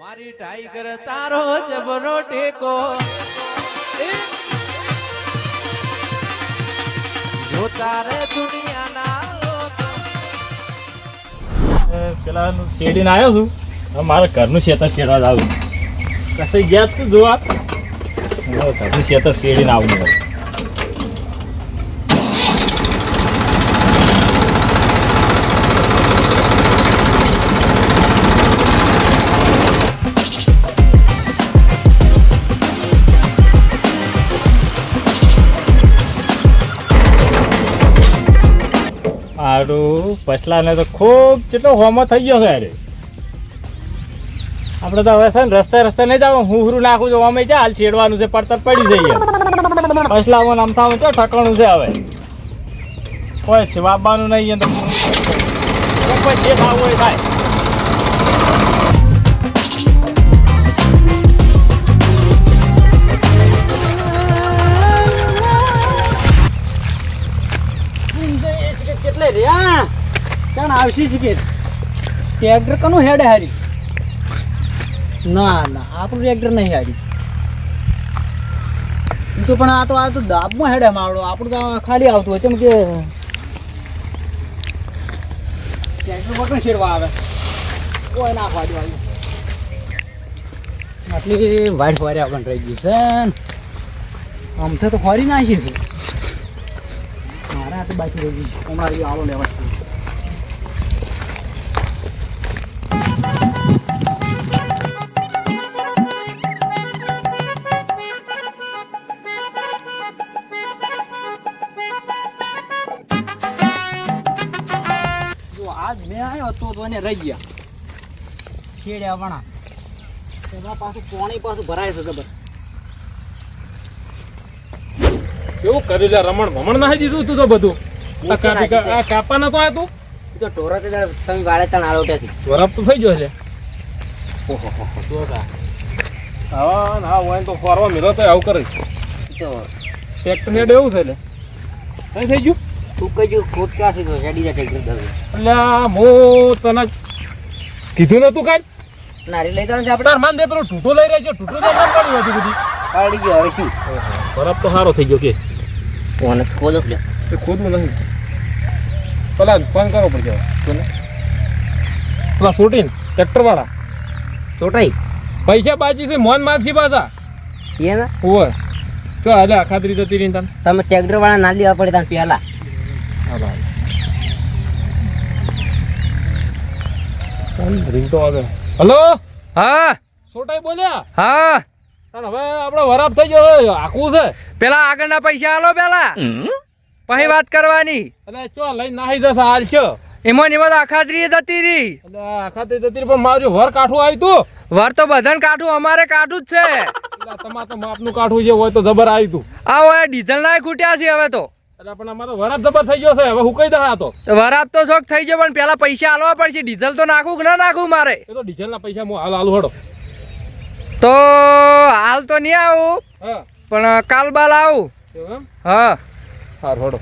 મારી ટાઈગર તારો જબરો ટેકો! જો તારે દુનિયાના પેલા શેડીને આવ્યો છું. મારે ઘરનું શેતર શેડવા જ આવ્યું કશે ગયા જ છું જોવા? ઘરનું શેતર શેડીને આવું આડું પછલાને તો ખૂબ કેટલો હોમો થઈ ગયો છે આપણે તો હવે છે ને રસ્તે રસ્તે નહીં જાવ હું હુરું નાખું છું, અમે ચાલ છેડવાનું છે, પડતર પડી જઈએ પછલામાં નામ થાવું છે ઠકણું છે હવે. કોઈ વાપવાનું નહીં તો. જે થવું હોય થાય. આવશે છે કે ટ્રેક્ટર કનું હેડે હારી? ના ના, આપણું ટ્રેક્ટર નહીં હારી. તો પણ આ તો આ તો દાબમાં હેડે માવડો. આપણું તો ખાલી આવતું હોય. કેમ કે ટ્રેક્ટર શેરવા આવે. કોઈ ના ફાડી વાળી આટલી વાઈટ ફરી આપણને રહી ગઈ છે. આમ તો ફરી નાખી છે. મારે તો બાકી રહી ગઈ હજી આવો લેવા તો તો એને રહી ગયા. છેડ્યા વણા એમાં પાછું પાણી પાછું ભરાય છે જબર કેવું કર્યું લે રમણ ભમણ નાખી દીધું તું તો બધું? આ કાપી કા- આ કાપા નતો આ તું તો ઢોરા તે તમે વાળે તણ આલોટેથી વરફ તો થઈ ગયો છે. હા ના હોય તો ફરવા મિલો તો આવું કરે તો ટ્રેક્ટર હેડ એવું છે એટલે કઈ થઈ ગયું? તું કજુ ખોટ ક્યાંથી તો હેડી જાય એટલે હું તને કીધું નતું કાંઈ? નારી લઈ જવાનું છે તાર માન દે પેલું ઢૂંઢું લઈ રહ્યો છે ઢૂંઢું તો ના પડી હતી બધી. આવડી ગયો હવે શું? બરફ તો સારો થઈ ગયો કે. કોને ખોલો લે એ ખોદવું નહીં પેલા ફોન કરો પડશે કોને? પેલા શૂટિંગ ટ્રેક્ટર વાળા સોટાઈ? પૈસા બાજી છે મોન માગશી પાછા. એ ના ઓય તો હાલે ખાતરી જતી રહી તને. તમે ટ્રેક્ટર વાળા ના લેવા પડે તને પહેલા. રીંગ તો આવે. હલો હા. સોટાઈ બોલ્યા? હા. પણ હવે આપણે વરાપ થઈ ગયો આખું છે. પેલા આગળના પૈસા આલો પેલા. પછી વાત કરવાની. અરે ચો લઈ નાહી જશે હાલ છો એમાં ને એમાં આખાત્રી જતી રહી. એટલે આ જતી રહી પણ મારું વર કાઠું આવ્યું તું. વર તો બધાને કાઠું અમારે કાઠું જ છે. તમારે તો માપનું કાઠું જે હોય તો જબર આવ્યું તું. આ હોય ડીઝલ ના ખૂટ્યા છે હવે તો. એટલે પણ અમારો વરાપ જબર થઈ ગયો છે. હવે હું કઈ દે તો. વરાપ તો શોખ થઈ જાય પણ પેલા પૈસા આલવા પડશે. ડીઝલ તો નાખું કે ના નાખું મારે? એ તો ડીઝલના પૈસા હું હાલ હાલ હડો. તો હાલ તો નહીં આવું હા. પણ કાલ બાલ આવું. હા. હારું હડો.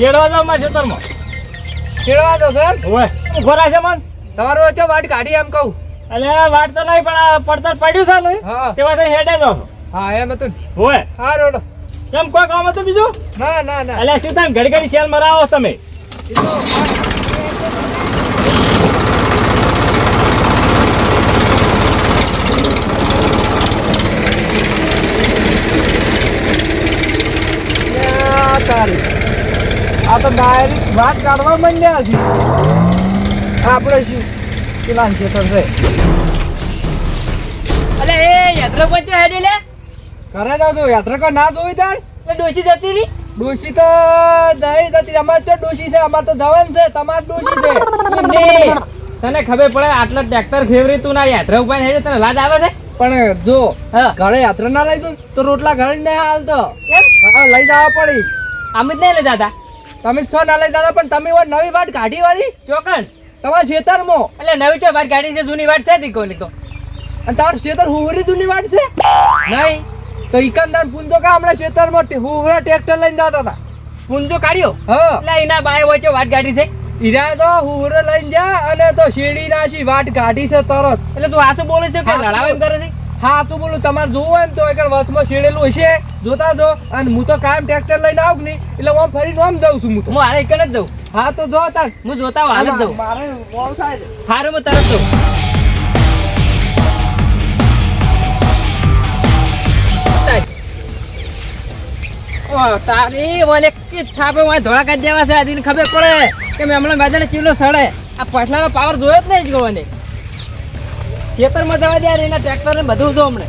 હેડ્યા તો શેડવા જાવ મારા ખેતરમાં ખેડવા દો સર ઓય હું ખોરા છે મન તમારો વચ્ચે વાટ કાઢી એમ કહું એટલે વાટ તો નહીં પણ આ પડતર પડ્યું છે ને હા તેવા તો હેડે જાવ હા એમ હતું ઓય હા રોડો કેમ કોઈ કામ હતું બીજું ના ના ના એટલે શું થાય ઘડી ઘડી શેલ મરાવો છો તમે એ તો આ તો ડાયરેક્ટ વાત કાઢવા માંડ્યા હતી આપણે શું? પેલા ખેતર છે. અલે એ યાત્રા પહોંચ્યો હેડે લે? કરે તો તું યાત્રા કો ના જોઈ તાર? એ ડોસી જતી રી ડોસી તો દહી જતી અમાર તો ડોસી છે અમાર તો જવાન છે તમાર ડોસી છે. તને ખબર પડે આટલા ટ્રેક્ટર ફેવરી તું ના યાત્રા ઉપર હેડે તને લાજ આવે છે? પણ જો ઘરે યાત્રા ના લઈ દઉં તો રોટલા ઘરે ના હાલતો. એમ લઈ જવા પડી. આમ જ નહીં લે દાદા તમે છો ના લઈ દાદા પણ તમે નવી વાટ કાઢી વાળી? ચોકન તમારા મો એટલે નવી વાટ કાઢી છે જૂની વાટ છે દીકો નીકો અને તારું ખેતર હુવરી જૂની વાટ છે? નહીં. તો ઈકંદર પૂંજો કા હમણાં ખેતરમાં માં હુહરા ટ્રેક્ટર લઈને જતા હતા પૂંજો કાઢ્યો? હા. એટલે એના બાય વચ્ચે વાટ કાઢી છે. ઈરા તો હુવરો લઈને જા અને તો શેડી નાસી વાટ કાઢી છે તરત. એટલે તું હાચું બોલે છે કે લડાવા કરે છે? હા તો બોલું તમારે જોવું હોય ને તો આગળ વચમાં શેડેલું હશે. જોતા જો અને હું તો કાયમ ટ્રેક્ટર લઈને આવું ની નહીં એટલે હું ફરી આમ જાઉં છું હું તો. મારે એક જ જઉં. હા તો જો તાર. હું જોતા હાલ જ જઉં. મારે. હારું હું તરત જઉં. તારી મને કે થાપે મને ધોળા કાઢી દેવા છે આદિને ખબર પડે કે મેં હમણાં મેદાને ચીવલો સડે. આ પછલાનો પાવર જોયો જ નહીં જ ખેતરમાં જવા દે એના ટ્રેક્ટર ને બધું જો હમણે.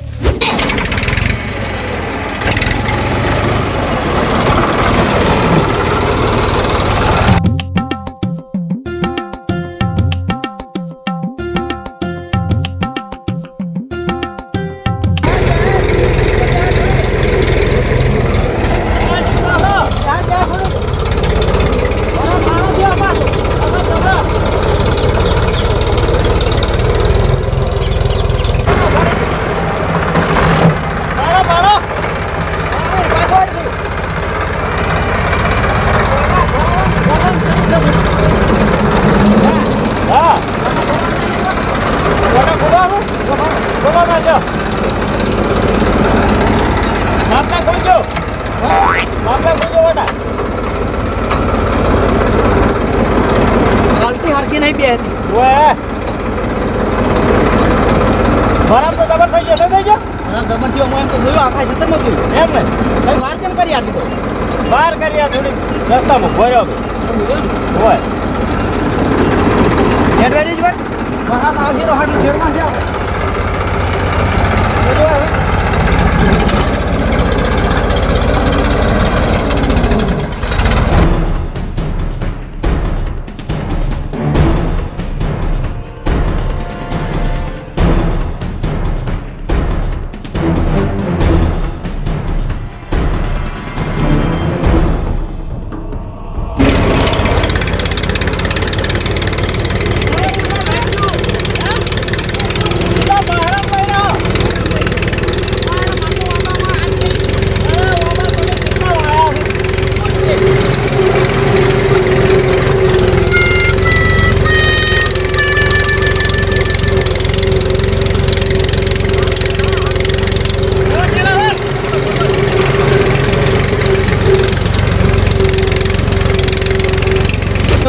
બરાબર તો જબર થઈ ગયો થઈ ગયો? ગમત થયો હું એમ તો જોયું આખા ખેતરમાં જોયું. એમ ને? કઈ વાર કેમ કરી આપી તો? બહાર કરી આ થોડી રસ્તામાં ભર્યો હોય એડવાન્ટેજ વાત વરસાદ આવશે તો હાટલું છેડમાં છે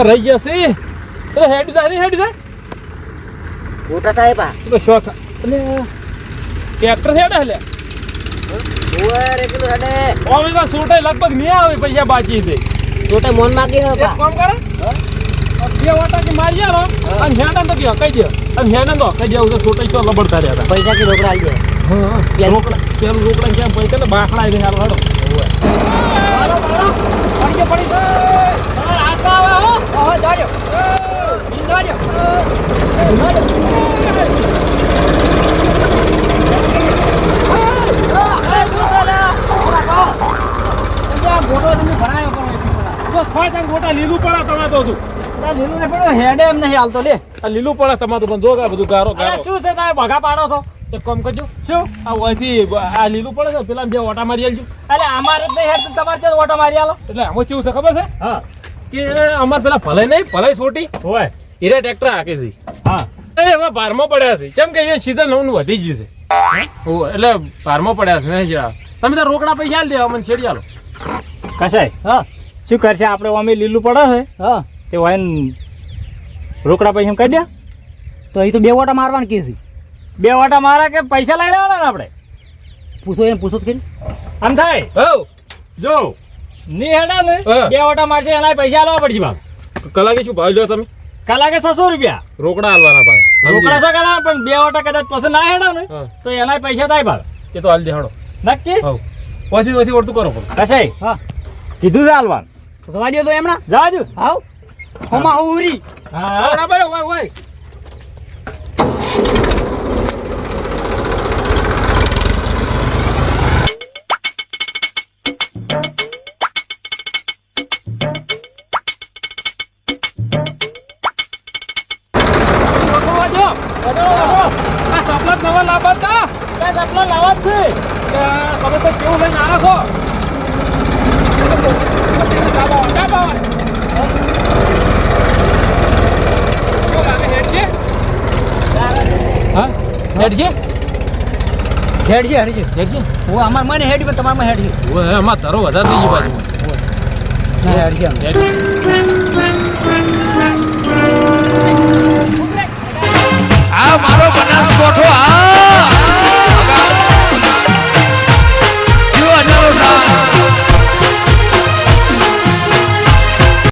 રહી જશે તો હેડ જાય હેડ જાય? મોટા થાય પા તો શોખ એટલે ટ્રેક્ટર હેડ એટલે ઓર એકલું હડે. ઓમે તો છૂટે લગભગ નહીં આવે પૈસા બાકી છે છોટે મોન માગી હે પા કામ કરે? બે વાટા કે મારી આલો અને હેડા તો કે કઈ દે. અને હેડા તો કઈ દેવું તો છૂટે તો લબડતા રહ્યા પૈસા કે રોકડા આલી હા રોકડા પેલું રોકડા કેમ પૈસા? ને બાખડા આવી હાલો હાલો. હાલો હાલો. પડી ગયો પડી ગયો તમારે હાથ આવે હો તને ગોટા લીલું પડે તમે તો લીલું ને હેડે એમ નહીં હાલતો લે. આ લીલું પડે તમારું પણ જોગા બધું ગારો ગારો. શું છે તમે ભગા પાડો છો? એક કામ કરજો. શું? આ ઓયથી આ લીલું પડે છે પેલા બે ઓટા મારી આલજો. અરે અમારે જ નહીં હેડ તમારે ઓટા મારી આલો? એટલે આમાં કેવું છે ખબર છે? હા. કે અમાર પેલા ભલે નહીં ભલે છોટી. હોય. હીરા ટ્રેક્ટર હાકે છે હા. એ એમાં ભારમાં પડ્યા છે. કેમ કે અહીંયા સીધા નવું વધી ગયું છે. એટલે ભારમાં પડ્યા છે નહીં જરા તમે તો રોકડા પૈસા આલી દેવા મને છેડી આલો. કસાય હા. શું કરશે? આપણે અમે લીલું પડે છે? હા. તે હોય રોકડા પૈસા કહી દે. તો અહીં તો બે વાટા મારવાનું કે છે? બે વાટા મારા કે પૈસા લઈ લેવાના આપણે? પૂછો એમ પૂછો કે આમ થાય? હો. જો. ની હેડા ને બે વાટા મારશે એના પૈસા આલવા પડશે બાપ. કલાકે શું ભાવ લ્યો તમે? કલાકે છસો રૂપિયા. રોકડા આલવાના પાછા રોકડા કરાવવાના? પણ બે વાટા કદાચ પસંદ ના હેડા ને તો એના પૈસા થાય ભાવ એ તો હાલ દેહાડો નક્કી? પછી પછી વળતું કરો પણ. હા. કીધું છે હાલવાનું વાડ્યો તો એમના જાજુ આવ હોમાં હુરી હા. બરાબર હોય હોય. આ સપના નવા લાવવા તા કઈ સપના લાવવા છે. તમે તો કેવું લઈને આવ્યા છો? હેડ છે હા હેડ છે હેડ છે હેડ છે હું અમાર મને હેડ પણ તમારમાં હેડ છે ઓય તારો વધારે થઈ ગયો બાજુ હેડ છે હેડ મારો બનાસકોઠો આ.